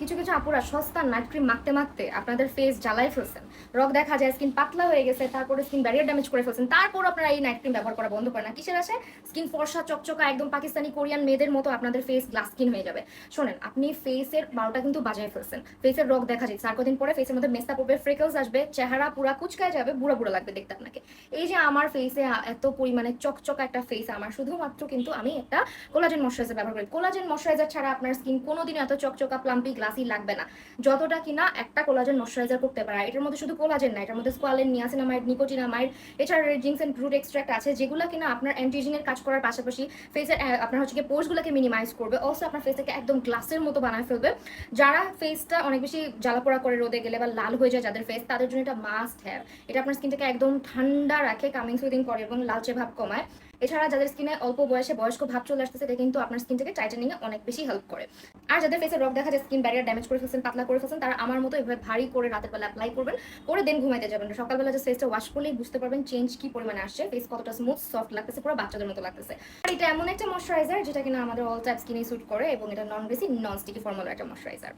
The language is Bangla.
কিছু কিছু আপুরা সস্তা নাইট ক্রিম মাখতে মাখতে আপনাদের ফেস জ্বালাই ফেলছেন। রক দেখা যায় স্কিন পাতলা হয়ে গেছে, তারপরে স্কিন ব্যারিয়ার ড্যামেজ করে ফেলছেন। তারপর আপনারা এই নাইট ক্রিম ব্যবহার করা বন্ধ করেন। না কিসের আছে? স্কিন ফর্সা, চকচকা, একদম পাকিস্তানি, কোরিয়ান মেয়েদের মতো আপনাদের ফেস গ্লাস স্কিন হয়ে যাবে। শোনেন, আপনি ফেসের বারোটা কিন্তু বাজায় ফেলছেন। ফেসের রক দেখা যায়। চার কদিন পরে ফেসের মধ্যে মেস্তা পড়বে ফ্রেকলস আসবে, চেহারা পুরা কুচকায় যাবে, বুড়া বুড়া লাগবে দেখতে আপনাকে। এই যে আমার ফেসে এত পরিমাণে চকচকা একটা ফেস আমার শুধুমাত্র কিন্তু আমি একটা কোলাজেন ময়শ্চারাইজার ব্যবহার করি। কোলাজেন ময়শ্চারাইজার ছাড়া আপনার স্কিন কোনোদিন এত চকচকা প্লাম্পি গ্লাসি লাগবে না। যতটা কিনা একটা কোলাজেন ময়শ্চারাইজার করতে পারে। এটার মধ্যে শুধু কোলাজেন না, এটার মধ্যে স্কোয়ালেন নিয়াসিনামাইড নিকোটিনামাইড এছাড়া জিঙ্কস এন্ড রুট এক্সট্রাক্ট আছে, যেগুলো কিনা আপনার অ্যান্টিজিং এর কাজ করার পাশাপাশি ফেসের আপনার হচ্ছে গিয়ে পোর্সগুলোকে মিনিমাইজ করবে। অলসো আপনার ফেসটাকে একদম গ্লাসের মতো বানায় ফেলবে। যারা ফেসটা অনেক বেশি জ্বালাপোড়া করে রোদে গেলে বা লাল হয়ে যায় যাদের ফেস তাদের জন্য এটা মাস্ট হ্যাভ এটা আপনার স্কিনটাকে একদম ঠান্ডা রাখে কামিং সুইদিং করে এবং লালচে ভাব কমায়। এছাড়া যাদের স্কিনে অল্প বয়সে বয়স্ক ভাব চলে আসতেছে এটা কিন্তু আপনার স্কিনটাকে টাইটেনিং এ অনেক বেশি হেল্প করে। আর যাদের ফেসে রক দেখা যায় স্কিন ব্যারিয়ার ড্যামেজ করে ফেলছেন, পাতলা করে ফেলছেন, তারা আমার মতো এভাবে ভারী করে রাতের বেলা অ্যাপ্লাই করবেন, করে দেন ঘুমাইতে যাবেন। সকালবেলা যে ফেসটা ওয়াশ করলেই বুঝতে পারবেন চেঞ্জ কি পরিমাণে আসছে ফেস কতটা স্মুথ সফট লাগতেছে, পুরো বাচ্চাদের মতো লাগতেছে। আর এটা এমন একটা ময়শ্চারাইজার যেটা কিনা আমাদের অল টাইপ স্কিনে স্যুট করে এবং এটা নন বেশি নন স্টিকি ফর্মাল একটা ময়শ্চারাইজার